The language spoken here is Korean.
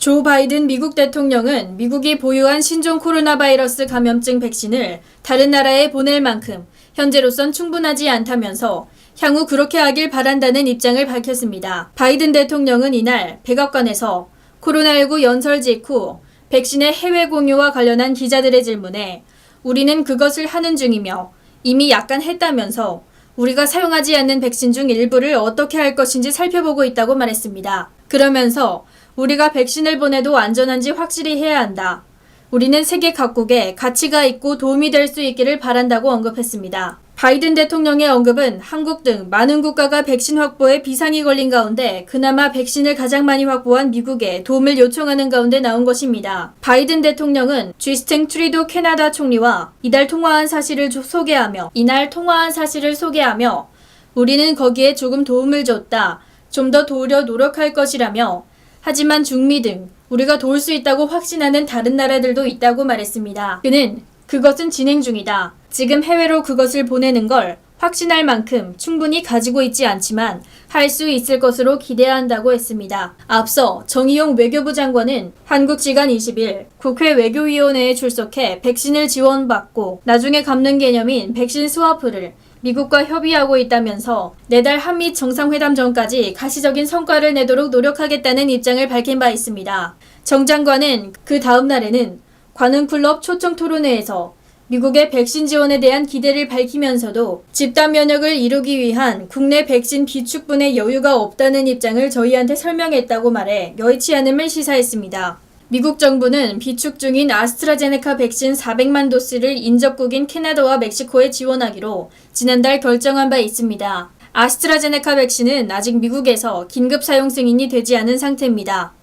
조 바이든 미국 대통령은 미국이 보유한 신종 코로나 바이러스 감염증 백신을 다른 나라에 보낼 만큼 현재로선 충분하지 않다면서 향후 그렇게 하길 바란다는 입장을 밝혔습니다. 바이든 대통령은 이날 백악관에서 코로나19 연설 직후 백신의 해외 공유와 관련한 기자들의 질문에 우리는 그것을 하는 중이며 이미 약간 했다면서 우리가 사용하지 않는 백신 중 일부를 어떻게 할 것인지 살펴보고 있다고 말했습니다. 그러면서 우리가 백신을 보내도 안전한지 확실히 해야 한다. 우리는 세계 각국에 가치가 있고 도움이 될 수 있기를 바란다고 언급했습니다. 바이든 대통령의 언급은 한국 등 많은 국가가 백신 확보에 비상이 걸린 가운데 그나마 백신을 가장 많이 확보한 미국에 도움을 요청하는 가운데 나온 것입니다. 바이든 대통령은 쥐스팅 트리도 캐나다 총리와 이달 통화한 사실을 조- 소개하며 이날 통화한 사실을 소개하며 우리는 거기에 조금 도움을 줬다. 좀 더 도우려 노력할 것이라며 하지만 중미 등 우리가 도울 수 있다고 확신하는 다른 나라들도 있다고 말했습니다. 그는 그것은 진행 중이다. 지금 해외로 그것을 보내는 걸 확신할 만큼 충분히 가지고 있지 않지만 할 수 있을 것으로 기대한다고 했습니다. 앞서 정의용 외교부 장관은 한국 시간 20일 국회 외교위원회에 출석해 백신을 지원받고 나중에 갚는 개념인 백신 스와프를 미국과 협의하고 있다면서 내달 한미 정상회담 전까지 가시적인 성과를 내도록 노력하겠다는 입장을 밝힌 바 있습니다. 정 장관은 그 다음 날에는 관훈클럽 초청 토론회에서 미국의 백신 지원에 대한 기대를 밝히면서도 집단 면역을 이루기 위한 국내 백신 비축분의 여유가 없다는 입장을 저희한테 설명했다고 말해 여의치 않음을 시사했습니다. 미국 정부는 비축 중인 아스트라제네카 백신 400만 도스를 인접국인 캐나다와 멕시코에 지원하기로 지난달 결정한 바 있습니다. 아스트라제네카 백신은 아직 미국에서 긴급 사용 승인이 되지 않은 상태입니다.